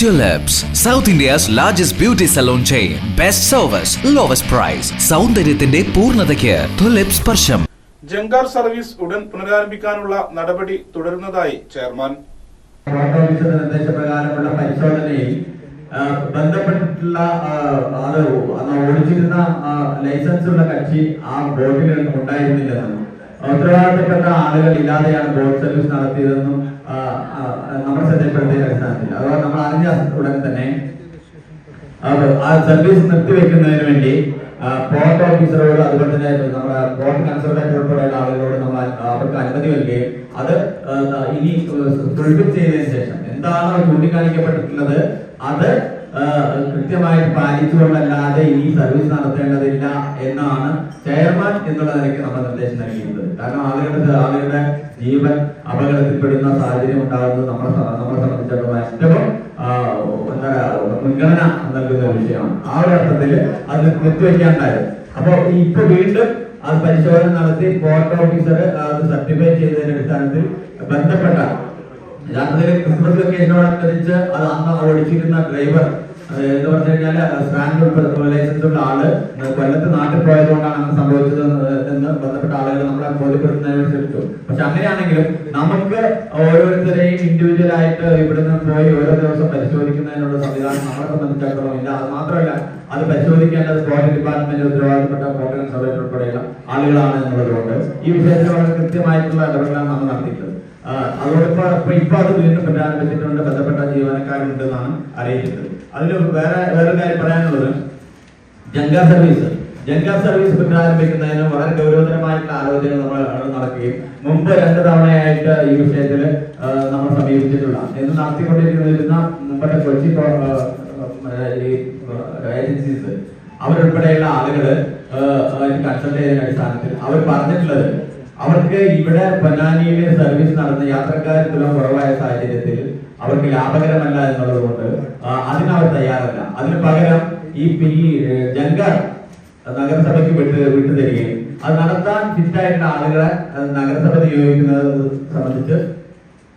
Tulips, South India's largest beauty salon chain best service lowest price സൗന്ദര്യത്തിന്റെ പൂർണതയ്ക്ക് tulip സ്പർശം. ജങ്കാർ service ഉടൻ പുനരാരംഭിക്കാനുള്ള നടപടി തുടരുന്നതായി ചെയർമാൻ. നിർദ്ദേശപ്രകാരമുള്ള പരിശോധനയിൽ ബന്ധപ്പെട്ടിട്ടുള്ള അത് ഓടിച്ചിരുന്ന ലൈസൻസ് ഉള്ള കക്ഷി ആ ബോട്ടിൽ ഉണ്ടായിരുന്നില്ലെന്നും ഉത്തരവാദിത്തപ്പെട്ട ആളുകൾ ഇല്ലാതെയാണ് ബോട്ട് സർവീസ് നടത്തിയതെന്നും നമ്മൾ ശ്രദ്ധപ്പെടുത്തിയ അടിസ്ഥാനത്തിൽ. അഥവാ നമ്മൾ അറിഞ്ഞ ഉടൻ തന്നെ ആ സർവീസ് നിർത്തിവെക്കുന്നതിന് വേണ്ടി പോർട്ട് ഓഫീസറോട് അതുപോലെ തന്നെ നമ്മുടെ പോർട്ട് കൺസൾട്ടന്റ് ഉൾപ്പെടെയുള്ള ആളുകളോട് നമ്മൾ അവർക്ക് അനുമതി നൽകുകയും അത് ഇനി ഫുൾഫിൽ ചെയ്തതിനു ശേഷം എന്താണോ ചൂണ്ടിക്കാണിക്കപ്പെട്ടിട്ടുള്ളത്? അത് കൃത്യമായിട്ട് പാലിച്ചുകൊണ്ടല്ലാതെ ഇനി സർവീസ് നടത്തേണ്ടതില്ല എന്നാണ് ചെയർമാൻ എന്നുള്ള നിലയ്ക്ക് നമ്മൾ നിർദ്ദേശം നൽകിയിരുന്നത് കാരണം ആളുകളുടെ ആളുകളുടെ ജീവൻ അപകടത്തിൽപ്പെടുന്ന സാഹചര്യം ഉണ്ടാകുന്നത് നമ്മളെ നമ്മളെ സംബന്ധിച്ചിടത്തോളം ഏറ്റവും എന്താ മുൻഗണന നൽകുന്ന ഒരു വിഷയമാണ്. ആ ഒരു അർത്ഥത്തിൽ അത് നിർത്തിവെക്കാണ്ടായത്. അപ്പൊ ഇപ്പൊ വീണ്ടും അത് പരിശോധന നടത്തി പോർട്ട് ഓഫീസർ അത് സർട്ടിഫൈ ചെയ്തതിന്റെ അടിസ്ഥാനത്തിൽ ബന്ധപ്പെട്ട യഥാർത്ഥത്തിൽ ക്രിസ്മസ് വെക്കേഷനോടനുബന്ധിച്ച് അത് അന്ന് ഡ്രൈവർ എന്ന് പറഞ്ഞു കഴിഞ്ഞാൽ സ്റ്റാൻഡ് ലൈസൻസ് ഉള്ള ആൾ കൊല്ലത്ത് നാട്ടിൽ പോയതുകൊണ്ടാണ് അങ്ങനെ സംഭവിച്ചത് എന്ന് ബന്ധപ്പെട്ട ആളുകൾ നമ്മളെ ബോധ്യപ്പെടുത്തുന്നതിന് ശ്രമിച്ചു പക്ഷെ അങ്ങനെയാണെങ്കിലും നമുക്ക് ഓരോരുത്തരെയും ഇൻഡിവിജ്വൽ ആയിട്ട് ഇവിടുന്ന് പോയി ഓരോ ദിവസം പരിശോധിക്കുന്നതിനുള്ള സംവിധാനം നമ്മളെ സംബന്ധിച്ചിടത്തോളം ഇല്ല. അത് മാത്രമല്ല അത് പരിശോധിക്കേണ്ടത് സ്പോർട്ട് ഡിപ്പാർട്ട്മെന്റ് ഉത്തരവാദിത്തപ്പെട്ട പോർട്ട് സർവേറ്റ് ഉൾപ്പെടെയുള്ള ആളുകളാണ് എന്നുള്ളതുകൊണ്ട് ഈ വിഷയത്തിൽ വളരെ കൃത്യമായിട്ടുള്ള ഇടപെടലാണ് നമ്മൾ നടത്തിയിട്ടുള്ളത്. അതോടൊപ്പം ഇപ്പൊ ഇപ്പൊ അത് വീണ്ടും പുനരാരംഭിച്ചിട്ടുണ്ട് ബന്ധപ്പെട്ട ജീവനക്കാരുണ്ട് എന്നാണ് അറിയിച്ചത് അതിൽ വേറെ വേറെ കാര്യം പറയാനുള്ളത്. ജങ്ക സർവീസ്. ജങ്ക സർവീസ് പുനരാരംഭിക്കുന്നതിന് വളരെ ഗൗരവതരമായിട്ടുള്ള ആലോചന നമ്മൾ നടക്കുകയും മുമ്പ് രണ്ട് തവണയായിട്ട് ഈ വിഷയത്തിൽ നമ്മൾ സമീപിച്ചിട്ടുള്ള എന്ന് നടത്തിക്കൊണ്ടിരിക്കുന്ന മുമ്പത്തെ കൊച്ചി ഏജൻസീസ് അവരുൾപ്പെടെയുള്ള ആളുകൾ കൺസൾട്ട് ചെയ്തതിന്റെ അടിസ്ഥാനത്തിൽ അവർ പറഞ്ഞിട്ടുള്ളത് അവർക്ക് ഇവിടെ പൊന്നാനിയിലെ സർവീസ് നടന്ന യാത്രക്കാർ തുലം കുറവായ സാഹചര്യത്തിൽ അവർക്ക് ലാഭകരമല്ല എന്നുള്ളത് കൊണ്ട് അതിനവർ തയ്യാറല്ല. അതിന് പകരം ഈ പി- ജങ്കാർ നഗരസഭയ്ക്ക് വിട്ട് തരികയും അത് നടത്താൻ ഫിറ്റായിട്ടുള്ള ആളുകളെ നഗരസഭ നിയോഗിക്കുന്നത് സംബന്ധിച്ച്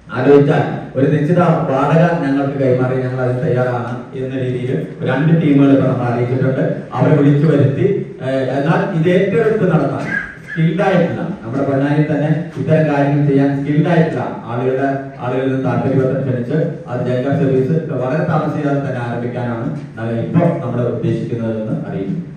ആലോചിച്ചാൽ ഒരു നിശ്ചിത വാടക ഞങ്ങൾക്ക് കൈമാറി ഞങ്ങൾ അതിന് തയ്യാറാണ് എന്ന രീതിയിൽ രണ്ട് ടീമുകൾ നമ്മൾ അറിയിച്ചിട്ടുണ്ട് അവരെ വിളിച്ചു വരുത്തി എന്നാൽ ഇത് ഏറ്റെടുത്ത് നടത്താൻ സ്കിൽഡ് ആയിട്ടുള്ള നമ്മുടെ പൊന്നാനിയിൽ തന്നെ ഇത്തരം കാര്യങ്ങൾ ചെയ്യാൻ സ്കിൽഡ് ആയിട്ടുള്ള ആളുകളുടെ ആളുകളിൽ നിന്ന് താല്പര്യപത്രം ക്ഷണിച്ച് അത് ജനറൽ സർവീസ് വളരെ താമസിക്കാതെ തന്നെ ആരംഭിക്കാനാണ് ഇപ്പോൾ നമ്മൾ ഉദ്ദേശിക്കുന്നതെന്ന് അറിയിക്കുന്നു.